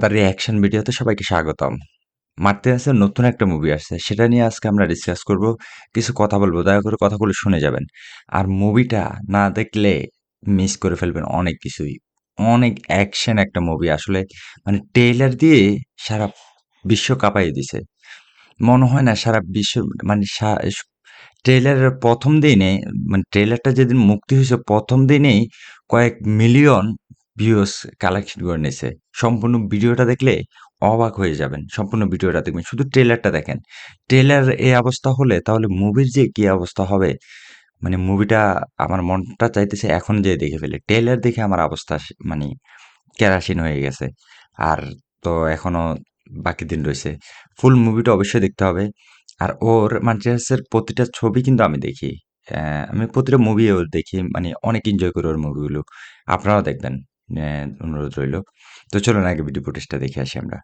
তার রিঅ্যাকশন ভিডিওতে সবাইকে স্বাগতম। মারতে নতুন একটা মুভি আসছে, সেটা নিয়ে আজকে আমরা ডিসকাস করব। কিছু কথা বলব, দয়া করে কথাগুলো শুনে যাবেন। আর মুভিটা না দেখলে মিস করে ফেলবেন অনেক কিছুই। অনেক অ্যাকশন একটা মুভি আসলে মানে ট্রেলার দিয়ে সারা বিশ্ব কাঁপাই দিছে। মনে হয় না সারা বিশ্ব মানে ট্রেলারের প্রথম দিনে মানে ট্রেলারটা যেদিন মুক্তি হয়েছে, প্রথম দিনেই কয়েক মিলিয়ন ভিউস কালেকশন করে নিয়েছে সম্পূর্ণ ভিডিওটা দেখলে অবাক হয়ে যাবেন। সম্পূর্ণ ভিডিওটা দেখবেন। শুধু ট্রেলারটা দেখেন। ট্রেলার এই অবস্থা হলে তাহলে মুভির যে কি অবস্থা হবে মানে মুভিটা আমার মনটা চাইতেছে এখন যে দেখে ফেলে। ট্রেলার দেখে আমার অবস্থা মানে কেরাসিন হয়ে গেছে। আর তো এখনও বাকি দিন রয়েছে। ফুল মুভিটা অবশ্যই দেখতে হবে। আর ওর মাল্টিভার্সের প্রতিটা ছবি কিন্তু আমি দেখি। আমি প্রতিটা মুভিও দেখি। মানে অনেক এনজয় করি ওর মুভিগুলো আপনারাও দেখবেন। অনুরোধ রইল। তো চলুন আগে ভিডিও ফুটেজটা দেখে আসি আমরা।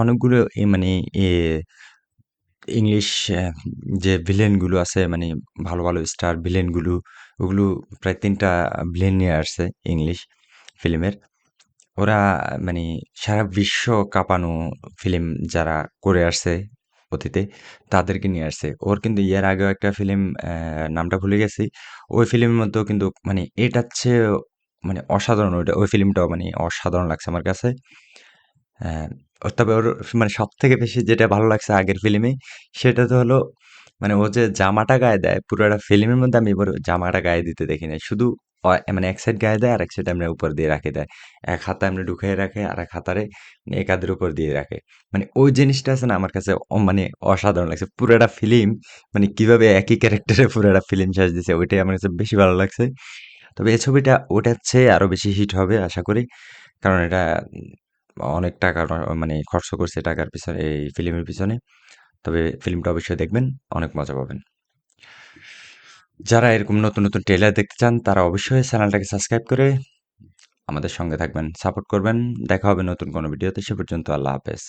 অনেকগুলো এ মানে ইংলিশ যে ভিলেনগুলো আছে মানে ভালো, ভালো স্টার ভিলেনগুলো ওগুলো প্রায় তিনটা ভিলেন নিয়ে আসছে ইংলিশ ফিল্মের। ওরা মানে সারা বিশ্ব কাঁপানো ফিল্ম যারা করে আসছে অতীতে তাদেরকে নিয়ে আসছে। ওর কিন্তু এর আগেও একটা ফিল্ম নামটা ভুলে গেছি। ওই ফিল্মের মধ্যেও কিন্তু মানে এটার চেয়েও মানে অসাধারণ ওইটা ওই ফিল্মটাও মানে অসাধারণ লাগছে আমার কাছে। তবে ওর মানে সব থেকে বেশি যেটা ভালো লাগছে আগের ফিল্মে সেটা তো হলো মানে ও যে জামাটা গায়ে দেয়, পুরো একটা ফিল্মের মধ্যে আমি এবার জামাটা গায়ে দিতে দেখি নাই। শুধু মানে এক সাইড গায়ে দেয় আর এক সাইড আমরা উপর দিয়ে রাখে দেয়। এক হাতে আমরা ঢুকিয়ে রাখে আর এক হাতারে এক হাতের উপর দিয়ে রাখে। মানে ওই জিনিসটা আছে না আমার কাছে মানে অসাধারণ লাগছে। পুরোটা ফিল্ম মানে কীভাবে একই ক্যারেক্টারে পুরোটা ফিল্ম সাজ দিছে, ওইটাই আমার কাছে বেশি ভালো লাগছে। তবে এই ছবিটা ওটার চেয়ে আরও বেশি হিট হবে, আশা করি। কারণ এটা অনেক টাকা মানে খরচ করছে টাকার পিছনে, এই ফিল্মের পিছনে। তবে ফিল্মটা অবশ্যই দেখবেন, অনেক মজা পাবেন। যারা এরকম নতুন নতুন ট্রেলার দেখতে চান, তারা অবশ্যই চ্যানেলটাকে সাবস্ক্রাইব করে আমাদের সঙ্গে থাকবেন সাপোর্ট করবেন। দেখা হবে নতুন কোনো ভিডিওতে সে পর্যন্ত আল্লাহ হাফেজ।